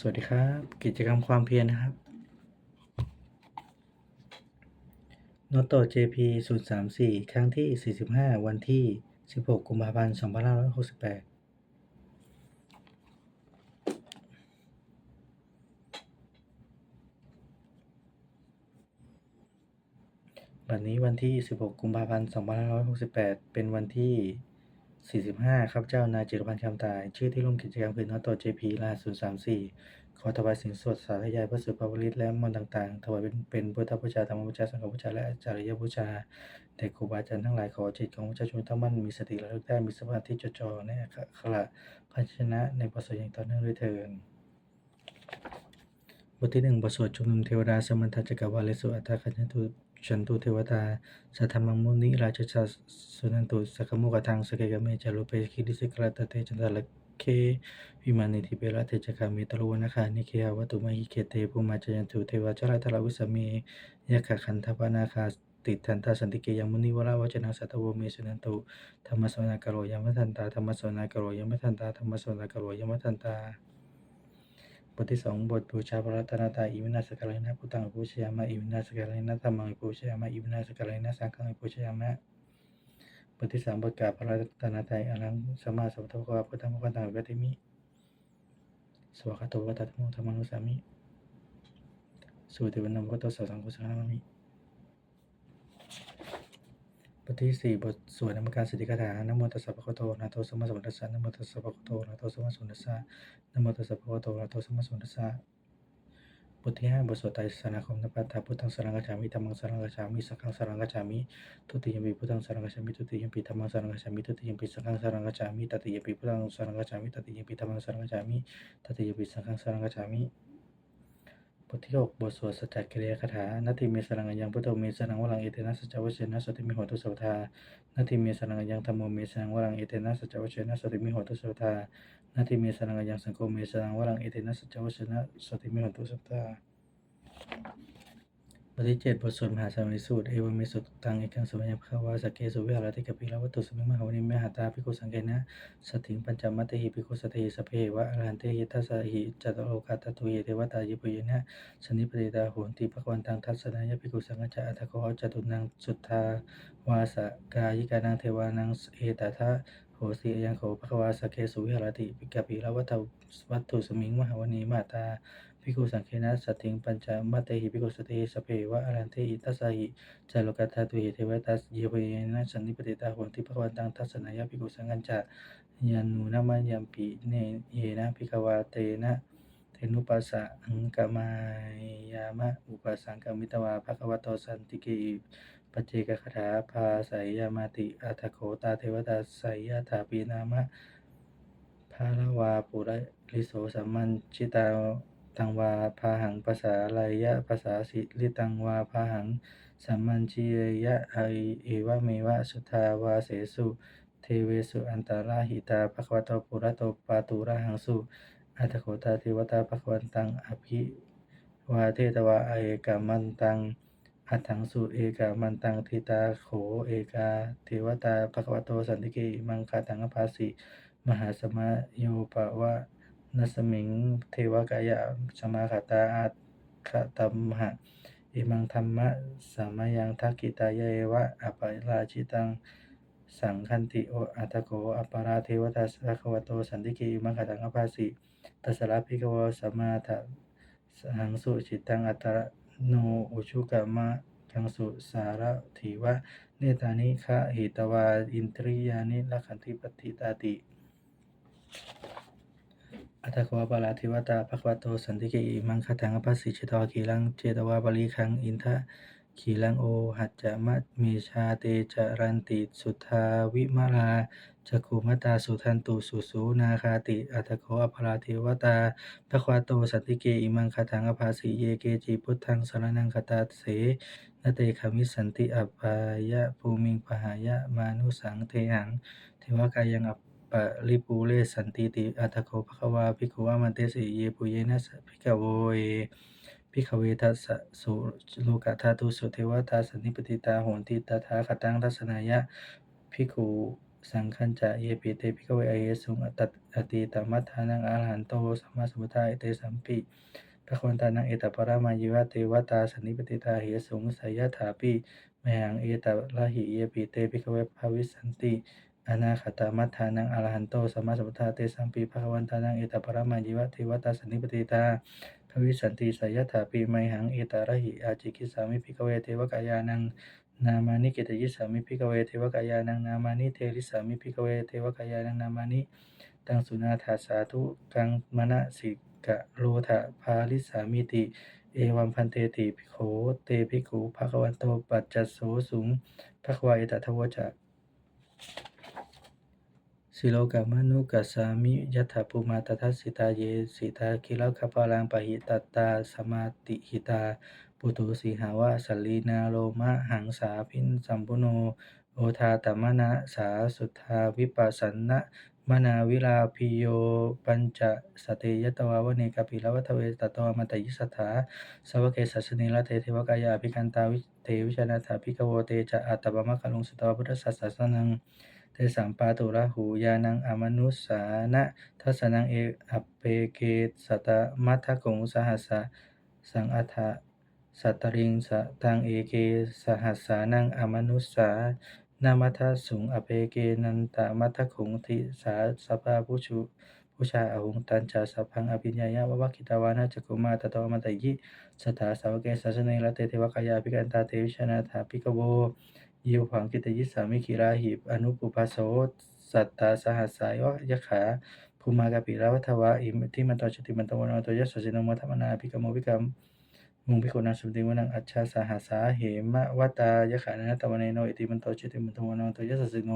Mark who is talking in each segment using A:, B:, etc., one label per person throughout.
A: สวัสดีครับ กิจกรรมความเพียรนะครับโนโต JP 034 ครั้งที่ 45 วันที่ 16 กุมภาพันธ์ 2568วันนี้วันที่ 16 กุมภาพันธ์ 2568 เป็นวันที่ 45ครับเจ้านายจิรพันธ์คำตาย ชื่อที่ร่วมกิจกรรมคือโนโต JP รหัส034 ขอถวายสิ่งสดสาธยายพระสุภาพริตและมนต์ต่างๆ ถวายเป็นเป็นพุทธบูชาธรรมบูชาสังฆบูชาและอาจารยบูชาแด่ครูบาอาจารย์ทั้งหลายขอจิตของประชาชนทั้งมั่นมีสติระลึกได้มีสมาธิจดจ่อในอักขระภาชนะในประสอย่างต่อเนื่องด้วยเถิดบทที่หนึ่งบทสวดชุมนุมเทวดาสมันทจักรวาเลสุอัตตาคัญญตุ ฉันตุเทวตาสัทธมังมุนิราชชาสุนันตุสักขมุกทังสเกกเมจารุเปคิดิสิกรัตเตจันตะลเควิมานิธิเประเทจกามิตรุวนาคานิเคหวัตุมหิเคเตภูมาจยันตุเทวจราตระวิสเมยะขะขันธปนาคาติทันตาสันติเกยังมุนิวราวจนะสัตวเมสุนันตุธรรมสวนากโรยมทันตาธรรมสวนากโรยมทันตาธรรมสวนากโรยมทันตา บทที่สองบทบูชาพระรัตนตรัยอิมินาสกาลนะพุทธังอิปูชยามะอิมินาสกาลนะธรรมังอิปูชยามะอิมินาสกาลนะสังฆังอิปูชยามะบทที่สามประกาศพระรัตนตรัยอรังสัมมาสัมพุทโธวาพุทธังพระตังวิติมิสวากขาโตวัตตะโมธรรมังนุสามิสุติวันนมกตโตสังฆุสังนามิ บทที่สี่บทสวดนามการสิทธิคาถานะโมตัสสะภะคะวะโตอะโตสัมมาสัมพุทธัสสะนะโมตัสสะภะคะวะโตอะโตสัมมาสัมพุทธัสสะนะโมตัสสะภะคะวะโตอะโตสัมมาสัมพุทธัสสะบทที่ห้าบทสวดไตรสรณคมนปัฏฐาพุทธังสรังกัจฉามิธัมมังสรังกัจฉามิสังฆังสรังกัจฉามิทุติยมปีพุทธังสรังกัจฉามิทุติยมปีธัมมังสรังกัจฉามิทุติยมปีสังฆังสรังกัจฉามิตติยมปีพุทธังสรังกัจฉามิตติยมปีธัมมังสรังกัจฉามิตติยมปีสังฆังสรังกัจฉามิ บทที่หกบทสวดสัจจกิริยคาถานาทิมีสรังยังพุทโธมีสรังวรังเอเตนะสัจวเชนะสติมิโหตุสัพทานาทิมีสรังยังธรรมโมเมสรังวรังเอเตนะสัจวเชนะสติมิโหตุสัพทานาทิมีสรังยังสังโฆมีสรังวรังเอเตนะสัจวเชนะสติมิโหตุสัพทา บทที่เจ็ดบทสวดมหาสมิสูตรเอวเมสุตังเอกังสมัยภควาสเกสุวิหารติกปิลวัตุสมิมหาวนิมหาตาภิกขุสังเกนะสถิงปัญจมัตติหิภิกขุสติสเพวะอรหันเตหิทัสสหิจัตโลกาตตุเยเทวตายิปุยนะสนิปติตาโหนติภควันตังทัสสนายภิกขุสังฆจาอัตโคจตุนังสุทธาวาสกายิกานังเทวานังเอตทะโหสิยังโขภควาสเกสุวิหารติปิกปิลวัตุวัตถุสมิงมหาวนีมาตา ภิกขุสังเคนะสัตถิงปัญจมัตเตหิภิกขุสติสเพวะอรันเตหิทัสสหิจาโลกัตถาตุหิเทวตัสเยเวนะสันนิปติตาโหนติภควันตังทัสสนายภิกขุสังฆจาญานูนามายัมปิเนเยนะภิกขวาเตนะเทนุปัสสะอังกามายามะอุปสังกมิตวาภควโตสันติเกอิปัจเจกคาถาภาสายยามาติอัตโคตาเทวตาสายยถาปีนามะภาลวาปุระลิโสสัมมันชิตา ตังวาพาหังภาษาลายะภาษาสิลิตังวาพาหังสัมมันชียะไอเอวะเมวะสุทาวาเสสุเทเวสุอันตาราหิตาภควโตปุระโตปาตูระหังสุอัตโคตาเทวตาภควันตังอภิวาเทตวาเอกามันตังอัตถังสุเอกามันตังทิตาโขเอกาเทวตาภควโตสันติเกอิมังคาตังอภาสิมหาสมโยปะวะ นัสมิง เทวกายะสมาคตาอาคตัมหะ อิมังธรรมะสามายังทักกิตายะเอวะอปาราชิตัง สังคันติโออัตโกอปาราเทวตาสักวโตสันติกิมังคตังอภาสิตัสระภิกวสมาทะสังสุจิตังอัตตะโนอุชุกะมะกังสุสารถีวะเนตานิคะหิตวาอินทริยานิลักขันธิปฏิตาติ อัตถควปาราธิวตาภควโตสันติเกอิมังคตังอภัสสิเจตวาขีลังเจตวาปริคังอินทะขีลังโอหัจจะมัตเมชาเตจรันติสุทาวิมาลาจักขุมตาสุทันตุสุสูนาคาติอัตถโคอภราเทวตาภควาโตสันติเกอิมังคตังอภาสิเยเกจิพุทธังสรนังคตาเสนเตขมิสันติอัปปายะภูมิงปหายะมานุสังเทหังเทวกายังอัป ปะริปูเรสันติติอัตโคภควาภิกขุวามันเตสิเยปุเยนะสภิกขโวเยภิกขเวทัสสุโลกธาตุสุเทวตาสันนิปติตาโหนติตถาคตังทัสนายะภิกขุสังฆัญจะเยปิเตภิกขเวอเหสุงอตัตอตีตมัฏฐานังอรหันโตสัมมาสัมพุทธาเตสัมปิพระควตานังเอตปรามายิวะเตวตาสันนิปติตาเหสุงสยถาปิมหังเอตละหิเยปิเตภิกขเวภาวิสันติ อนาคตามัฏฐานังอรหันโตสัมมาสัมพุทธาเตสัมปิพระวันตานังเอตปรามายิวะเทวตาสันนิปติตาภวิสันติสยถาปิไมหังเอตาระหิอาจิกิสามิภิกเวเทวกายานังนามานิเกตยิสามิภิกเวเทวกายานังนามานิเทริสามิภิกเวเทวกายานังนามานิตังสุนาถาสาธุกังมณสิกะโลทะภาลิสามิติ เอวัมพันเตติภิโขเตภิกขุภคะวันโตปัจจโสสุงภควาเอตทวจะ สิโลกามนุกัสสามิยัตถปุมาตทัสสิตาเยสิตาคิลคปาลังปะหิตตตาสมาติหิตา ปุตุสีหาวะสลีนาโลมะหังสาพินสัมปุโน โอทาตมนะสาสุทธาวิปัสสนะมนาวิลาพิโยปัญจสเตยตวาวเนกปิลวัตเวตตวมตยิสถาสวเกสัสนิละเทเทวกายาภิกันตาวิเทวิชนาถาภิกโวเตจะอัตตบมะกะลุงสตวพุทธสัสสนัง เตสัมปาตุระหูยานังอมนุสสานะทัสนังเออัปเปเกตสตมัทธกงสหัสสังอัฏฐะสัตตริงสตังเอเกสหัสสานังอมนุสสานามัทธสุงอเปเกนันตมัทธขุงทิสาสภาผู้ชุผู้ชาอาหงตันจาสัพพังอภิญญายะวะวะกิตาวานาจักกุมาตตวมันตยิสถาสาวเกสัสเนละเตเทวกายาภิกันตาเทวิชนาถาภิกโว ยวผังกิตยิสามิคิราหิบอนุปุปโสสัตตาสหัสสายวะขาภูมากปิรวัทวะอิมทิมันตชติมันตวนาตยสสินโมทัมนาภิกโมภิกรรมมุงพิโคนาสุติวนังอัจฉาสหัสสาเหมะวัตายะขานตวเนโนอิติมันตชติมันตวนาตยสสิโน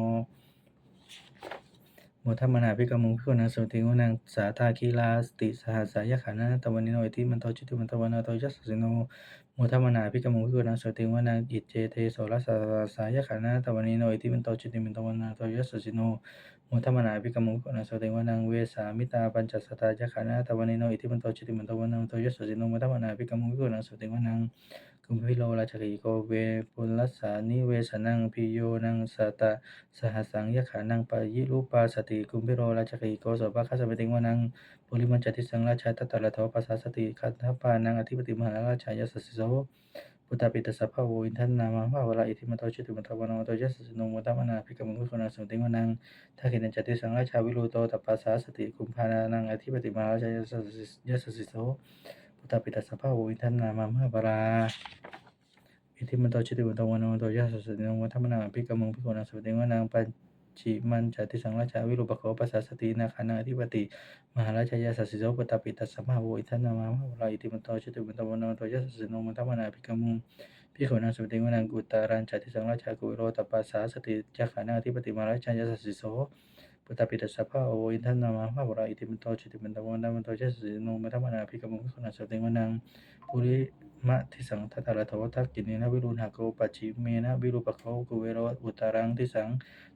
A: โมทัมนาภิกรมุงพิกุณาสุติวนังสาธาคีลาสติสหัสสายขานตวเนโนอิติมันโตชิติมันตวันาตยัสสิโนโมทัมนาภิกรมุงพิกุณาสุติวนังอิจเจเทโสรสสายขานตวเนโนอิติมันโตชิติมันตวันาตยัสสิโนโมทัมนาภิกรมุงพิกุณาสุติวนังเวสามิตาปัญจสตายะขานะตวเนโนอิติมันโตชิติมันตวันาตยสสิโนโมทัมนาภิกรมุงพิกุณาสุติวนัง กุมพิโลราชกิโกเวปุลัสสานิเวสนังพิโยนังสตะสหัสังยขานังปายิรูปาสติกุมพิโลราชกิโกโสภคัสสเปติงวานังปุริมันจติสังราชาตตะละโทปัสสาสติคัทปานังอธิปติมหาราชายสสิโสพุทธปิตสัพพะโวอินทันนามะภาวราอิทิมโตชิตุมัตวนาโตยัสสิโนมุตตมนาภิกมุขุณาสุติวานังทักขินันจติสังราชาวิรูโตตัปปัสสาสติกุมภานานังอธิปติมหาราชายสสิโส พุทธปิตสัพพะวิทันนามะมหาปราอิทิมันโตชิติมันโตวันโตยะสสตินวัฒมนาภิกมุงภิกขุนาสุติวานางปัญจิมันจติสังราชาวิรูปโขปัสสาสตินาคานาธิปติมหาราชยาสัสสิโสพุทธปิตสัพพะโวอิทันนามะมหาปราอิทิมันโตชิติมันตวันโตยะสสตินวัฒมนาภิกมุงภิกขุนาสุติวนางกุตารันจติสังราชากุวิโรตปัสสาสติจักขานาธิปติมหาราชยาสัสสิโส พุทธปิตสัพพะโออินทันนามะมหาปราอิทิมันโตชิติมันโตวันนามันโตยะสสตินวัฒมนาภิกมุงภิกขุนาสติวานางปุริมะทิสังทัตตะระทวทักกินีนะวิรุณหโกปัจฉิเมนะวิรูปโคกุเวโรอุตารังทิสัง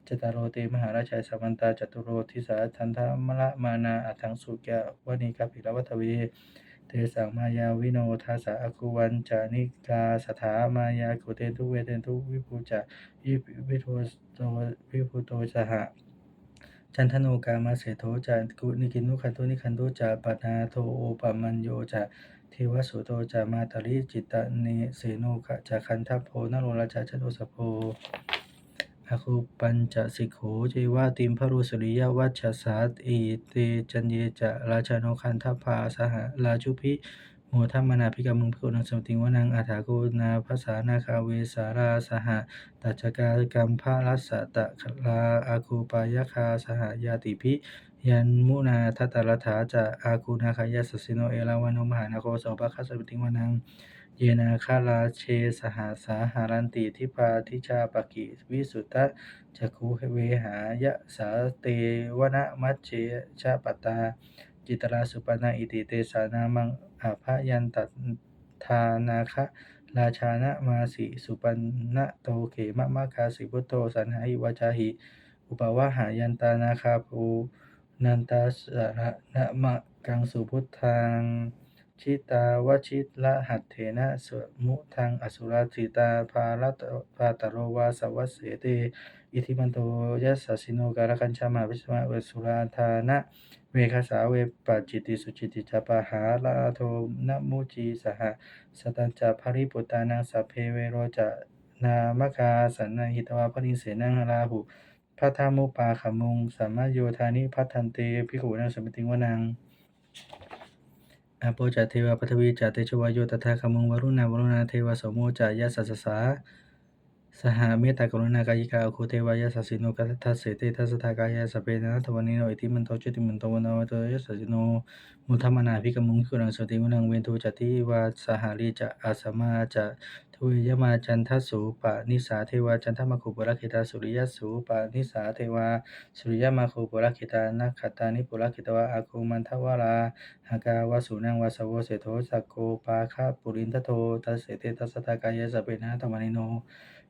A: จตารโรเตมหาราชายสัมันตาจตุโรทิสาทันทามละมานาอัทังสุแกวณีกาภิรวัตเวเตสังมายาวิโนทัสสะอคุวันจานิกาสถามายากุเตนทุเวเตนทุวิภูจะยิวิโทโตวิภูโตจหะ จันทโนกามาเสโทจากุนิกินุขันตุนิขันตุจาปนาโทโอปมัญโยจะเทวสุโตจามาตาริจิตตเนเสโนขะจาคันทัพโพนโรราชาชโนสโพอาคูปัญจสิกโขเจวาติมพรุสุริยวัชสาตอีเตจันเยจะราชาโนคันทัพพาสหราชุพิ โมทัมมนาภิกามุงพิโกนังสมติงวนังอาถาโกนาภาษานาคาเวสาราสหตัจกากรรมภารัสสะตะลาอาคูปายคาสหายาติพิยันมุนาทัตตรัฐาจะอากูนาคายาสสิโนเอราวันโนมหานาโคโสภคัสสติงวนังเยนาคาลาเชสหาสาหารันติทิปาทิชาปกิวิสุตตะจักขุเวหายะสาเตวนะมัจเจชะปตา จิตราสุปนาอิติเตสานามังอาภยันตทานาคะราชานะมาสิสุปันนะโตเขมะมะคาสิพุโตสันหาหิวาจาหิอุปวาหายันตานาคาภูนันตาสระนะมะกังสุพุทธังชิตาวชิตละหัตเถนะสมุทังอสุราสิตาภาลตภาตโรวาสวัสเสเต อิทิมันโตยัสสะสิโนกาลคัญชามาวิชมาเวสุราธานะ เวคาสาเวปัจจิติสุจิติจปะหาลาโทนมุจีสหสตัญจะภริปุตานังสัพเพเวโรจะนามคาสันนหิตวาปริเสนังราหุพัทธามุปาขมุงสัมมาโยธานิพัทันเตภิกขุนังสมิติงวนังอโปจเทวาปฐวีจเตชวายโยตถาคมุงวรุณาวรุณาเทวาโสโมจายาสัสสา สหเมตตากรุณากายิกาโอคุเทวายาสัสิโนกัสทัสเสเตทัสสทากายาสเปนะทวันนิโนอิติมันโตจุติมันโตวนาวโตยสสสิโนมุทัมนาภิกมุงคุรังสติวุนังเวนตุจติวาสหาริจะอาสมาจะทุยยมาจันทสุปะนิสาเทวาจันทมคุปุรคิตาสุริยสุปะนิสาเทวาสุริยมาคุปุรคิตานักขตานิปุรคิตวะอาคุมันทวาราหากาวาสุนังวาสวเสโทสักโกปาคาปุรินทโทตัสเสเตตัสทากายะสเปนะธรรมนิโน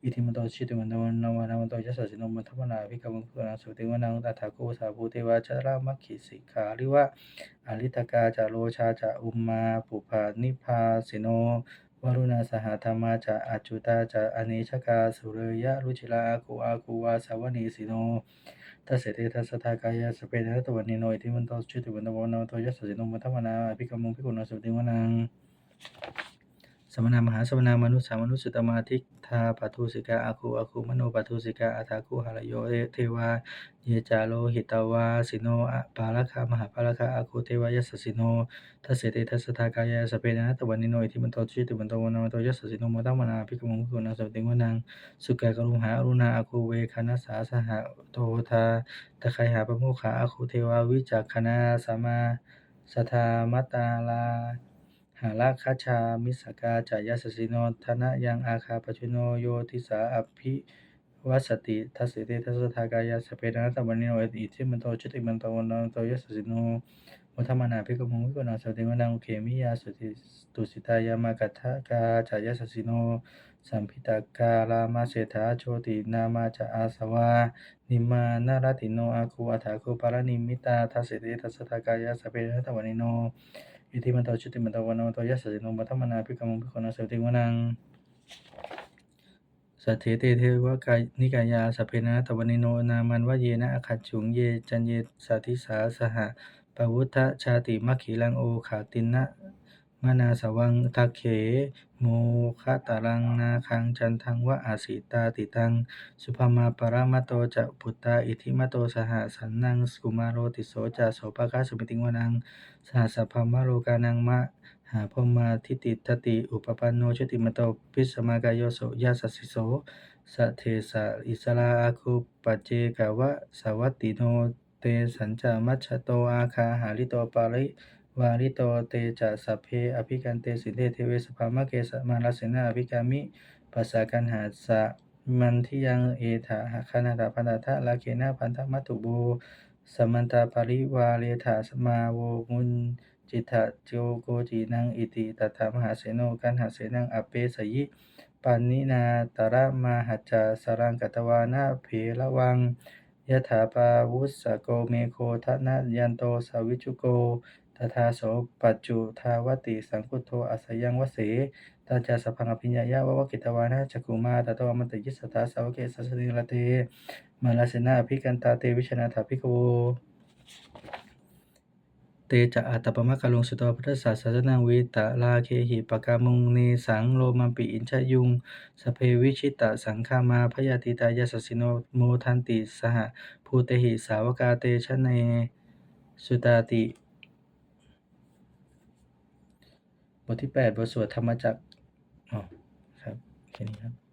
A: อิทิมันโตชิติมันโตนวานามันโตยัสสสิโนมัทมนาภิกขุปุราสุติวนังตถาโกสาภูเทวาจารามัคคิสิกขาริวะอริตกาจาโลชาจาอุมมาปุภานิพาสิโนวรุณาสหธรรมาจะอัจจุตาจะอเนชกาสุเรยะรุจิลาอาคูอาคูวาสาวนีสิโนทัสเสเตทัสสะทากายะสเปนะตวันนิโนอิทิมันโตชิติมันโตวนโนโตยัสสะสิโนมัทมนาภิกขุภิกขุนสุติวนัง สมณามหาสมณามนุษย์สามนุษย์สุตมาทิทาปัทุสิกาอาคูอาคูมโนปัทุสิกาอาทาคูหารโยเทวาเยจาโลหิตาวาสิโนปาลคามหาปาลคาอาคูเทวายัสสิโนทัสเสตทัสทากายะสเปนะตวันนิโนอิทิมันโตชิติมันโตวนโนโตยัสสิโนมัทมนาภิกขุภิกขุนสุติวนังสุกากรุหาอรุณาอาคูเวคณสาสหโตทาตะไคหาปะโมขะอาคูเทวาวิจักขณาสมาสทามัตตาลา หาราคาชา มิสกาจายาสสิโนธนะยังอาคาปชุโนโยติสาอภิวัสติทัสเสเตทัสสทากายาสเปนะตวันนิโนอิทิมันโตชิติมันโตวันโนโตยัสสิโนมุทมานาภิกขุภิกนาสติวนังเขมิยาสุติตุสิตายามากัทธกาจายาสสิโนสัมพิตากาลามาเศรษฐาโชตินามาจะอาสวา นิมานารติโนอาคูอัฏฐาคูปารนิมิตาทัสเสเตทัสสทากายาสเปนะตวันนิโน อิทิมันโตชุติมันโตวันโนโตยัสสะสิโนมัทมนาพิกขุภิกขุนสุติวนังสัทเถเตเทวกายนิกายาสัพเพนะตวันิโนนามันวะเยนะอคัจฉุงเยจันเยสาธิสาสหปวุทธชาติมัคขีลังโอขาตินะ มนาสวังทักเข โมคตารังนาคังจันทังวะอาสิตาติตัง สุภมาปรามโตจะพุตตาอิทิมโตสหสันนังกุมาโรติโสจะโสภคาสุมิติงวนัง สหสัพพมโรกานังมะหาพมาทิติตติ อุปปันโนชติมโตปิสมากายโยโสยาสสิโสสะเทสะอิสลาอาคุปเจกวะสาวัตติโนเตสัญจามัชโตอาคาหาริโตปาริ วาริโตเตจะสัพเพอภิกันเตสิเทเทเวสภามะเกสมาลสเสนาอภิกามิปัสสากันหาสะมันทิยังเอถาหคณาตาพันธะทะลาเคนะพันธมัตุโบสมันตาปริวาเรถาสมาโวมุนจิตะโจโกจีนังอิติตถามหาเสโนกันหาเสนังอเปสยิปานินาตระมาหัจจาสรังกัตวานาเพละวังยถาปาวุสโกเมโคทนะยันโตสาวิจุโก ตถาโสปัจจุทาวติสังคุโทอัสยังวเสตาจาสพังอภิญญายะวะวะกิตวานะจักุมาตตวมันตยิสตาสาวเกสัสสิลเตมาลาเสนาอภิกันตาเตวิชนาถาภิกโวเตจะอัตปมะกะลุงสุตวพุทธศาสสนังวิตะลาเคหิปกามุงเนสังโลมัมปิอินชยุงสเพวิชิตะสังฆามาพยาติตายาสสิโนโมทันติสหภูเตหิสาวกาเตชะเนสุตาติ บทที่ 8 บทสวดธรรมจักรอ๋อครับแค่นี้ครับ